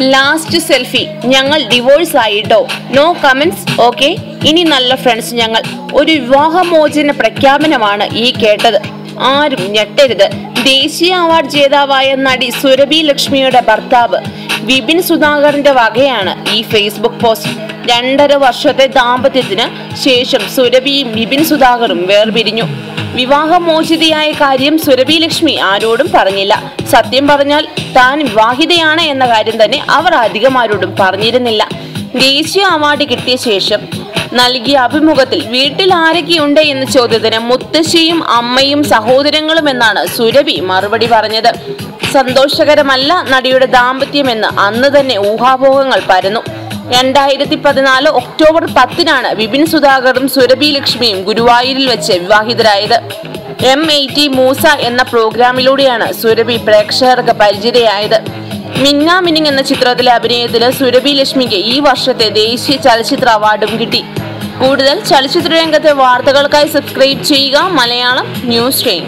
Last selfie ഞങ്ങൾ divorce ആയിട്ടോ? No comments okay ഇനി നല്ല ഫ്രണ്ട്സ് ഞങ്ങൾ. ഒരു വിവാഹമോചന പ്രഖ്യാപനമാണ് ഈ കേട്ടത്. ആരും ഞെട്ടരുത്. ദേശീയ അവാർഡ് ജേതാവായ നടി സുരഭി ലക്ഷ്മിയുടെ ഭർത്താവ് വിപിൻ സുധാകറിന്റെ വകയാണ് ഈ ഫേസ്ബുക്ക് പോസ്റ്റ് രണ്ടര വർഷത്തെ ദാമ്പത്യത്തിന് ശേഷം സുരഭിയും വിപിൻ സുധാകറും വേർപിരിഞ്ഞു. വിവാഹമോചിതയായ കാര്യം സുരഭി ലക്ഷ്മി ആരോടും പറഞ്ഞില്ല. സത്യം പറഞ്ഞാൽ താൻ വിവാഹിതയാണ് എന്ന കാര്യം തന്നെ അവർ അധികം ആരോടും പറഞ്ഞിരുന്നില്ല. ദേശീയ അവാർഡ് കിട്ടിയ ശേഷം നൽകിയ അഭിമുഖത്തിൽ വീട്ടിൽ ആരൊക്കെയുണ്ട് എന്ന ചോദ്യത്തിന് മുത്തശ്ശിയും അമ്മയും സഹോദരങ്ങളും എന്നാണ് സുരഭി മറുപടി പറഞ്ഞത്. സന്തോഷകരമല്ല നടിയുടെ ദാമ്പത്യമെന്ന് അന്ന് തന്നെ ഊഹാപോഹങ്ങൾ പരന്നു. രണ്ടായിരത്തി പതിനാല് ഒക്ടോബർ പത്തിനാണ് വിപിൻ സുധാകറും സുരഭി ലക്ഷ്മിയും ഗുരുവായൂരിൽ വെച്ച് വിവാഹിതരായത്. എം എയ്റ്റി മൂസ എന്ന പ്രോഗ്രാമിലൂടെയാണ് സുരഭി പ്രേക്ഷകർക്ക് പരിചിതയായത്. മിന്ന മിനിങ് എന്ന ചിത്രത്തിലെ അഭിനയത്തിന് സുരഭി ലക്ഷ്മിക്ക് ഈ വർഷത്തെ ദേശീയ ചലച്ചിത്ര അവാർഡും കിട്ടി. കൂടുതൽ ചലച്ചിത്ര രംഗത്തെ വാർത്തകൾക്കായി സബ്സ്ക്രൈബ് ചെയ്യുക മലയാളം ന്യൂസ് ട്രെയിൻ.